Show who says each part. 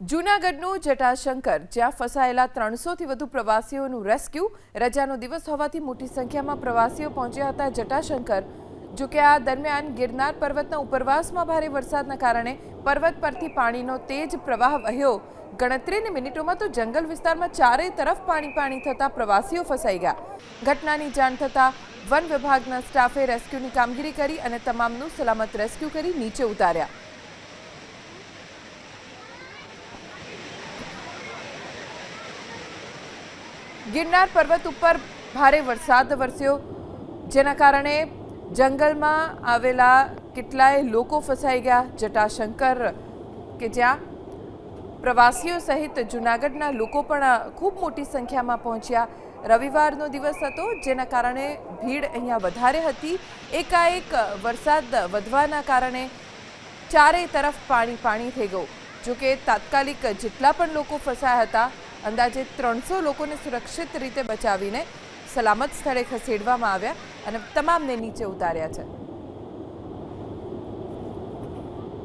Speaker 1: જૂનાગઢનું જટાશંકર, જ્યાં ફસાયેલા ત્રણસોથી વધુ પ્રવાસીઓનું રેસ્ક્યુ, રજાનો દિવસ હોવાથી મોટી સંખ્યામાં પ્રવાસીઓ પહોંચ્યા હતા જટાશંકર. જોકે આ દરમિયાન ગિરનાર પર્વતના ઉપરવાસમાં ભારે વરસાદના કારણે પર્વત પરથી પાણીનો તેજ પ્રવાહ વહ્યો. ગણતરીની મિનિટોમાં તો જંગલ વિસ્તારમાં ચારેય તરફ પાણી પાણી થતાં પ્રવાસીઓ ફસાઈ ગયા. ઘટનાની જાણ થતાં વન વિભાગના સ્ટાફે રેસ્ક્યુની કામગીરી કરી અને તમામનું સલામત રેસ્ક્યુ કરી નીચે ઉતાર્યા. ગિરનાર પર્વત ઉપર ભારે વરસાદ વરસ્યો. જેના કારણે જંગલમાં આવેલા કેટલાય લોકો ફસાઈ ગયા. જટાશંકર કે જ્યાં પ્રવાસીઓ સહિત જૂનાગઢના લોકો પણ ખૂબ મોટી સંખ્યામાં પહોંચ્યા. રવિવારનો દિવસ હતો, જેના કારણે ભીડ અહીંયા વધારે હતી. એકાએક વરસાદ વધવાના કારણે ચારેય તરફ પાણી પાણી થઈ ગયું. જોકે તાત્કાલિક જેટલા પણ લોકો ફસાયા હતા અંદાજે ત્રણસો લોકોને સુરક્ષિત રીતે બચાવીને સલામત સ્થળે ખસેડવામાં આવ્યા અને તમામને નીચે ઉતાર્યા છે.